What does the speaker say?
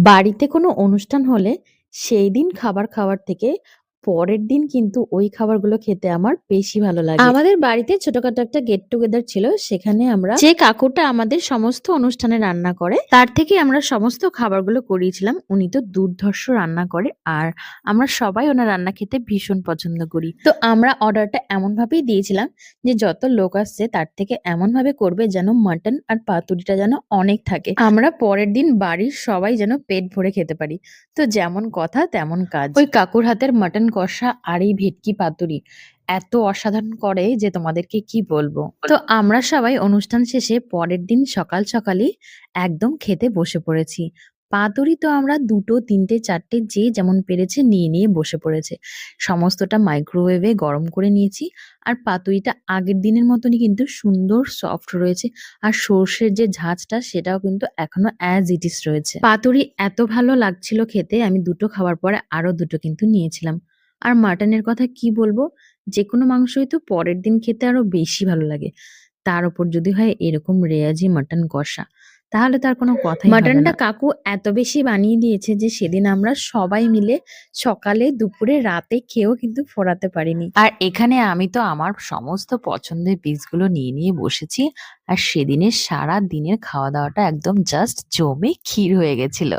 বাড়িতে কোনো অনুষ্ঠান হলে সেই দিন খাবার খাওয়ার থেকে পরের দিন কিন্তু ওই খাবারগুলো খেতে আমার বেশি ভালো লাগে। আমাদের বাড়িতে ছোটখাটো একটা গেট টুগেদার ছিল। সেখানে আমরা যে কাকুটা আমাদের সমস্ত অনুষ্ঠানে রান্না করে তার থেকে আমরা সমস্ত খাবারগুলো করিয়েছিলাম। উনি তো দুর্ধর্ষ রান্না করে আর আমরা সবাই ওনার রান্না খেতে ভীষণ পছন্দ করি। তো আমরা অর্ডারটা এমনভাবেই দিয়েছিলাম যে যত লোক আসছে তার থেকে এমনভাবে করবে যেন মাটন আর পাতুরিটা যেন অনেক থাকে। আমরা পরের দিন বাড়ির সবাই যেন পেট ভরে খেতে পারি। তো যেমন কথা তেমন কাজ। ওই কাকুর হাতের মাটন কষা আর এই ভেটকি পাতুরি এত অসাধারণ করে যে তোমাদেরকে কি বলব। তো আমরা সবাই অনুষ্ঠান শেষে পরের দিন সকাল সকালই একদম খেতে বসে পড়েছি। পাতুরি তো আমরা দুটো, তিনটে, চারটে যে যেমন পেরেছে নিয়ে, নিয়ে বসে পড়েছে। সমস্তটা মাইক্রোওয়েভে গরম করে নিয়েছি। আর পাতুরিটা আগের দিনের মতনই কিন্তু সুন্দর সফট রয়েছে। আর সর্ষের যে ঝাঁঝটা সেটাও কিন্তু এখনও অ্যাজ ইট ইজ রয়েছে। পাতুরি এত ভালো লাগছিল খেতে আমি দুটো খাওয়ার পরে আরও দুটো কিন্তু নিয়েছিলাম। আর মাটনের কথা কি বলব? যেকোনো মাংসই তো পরের দিন খেতে আরও বেশি ভালো লাগে। তার উপর যদি হয় এরকম রেয়াজি মাটন কষা, তাহলে তার কোনো কথা মাটনটা না। কাকু এত বেশি বানিয়ে দিয়েছে যে সেদিন আমরা সবাই মিলে সকালে, দুপুরে, রাতে খেয়েও কিন্তু ফোরাতে পারিনি। আর এখানে আমি তো আমার সমস্ত পছন্দের পিসগুলো নিয়ে, নিয়ে বসেছি। আর সেদিনের সারাদিনের খাওয়া-দাওয়াটা একদম জাস্ট জমে ক্ষীর হয়ে গেছিল।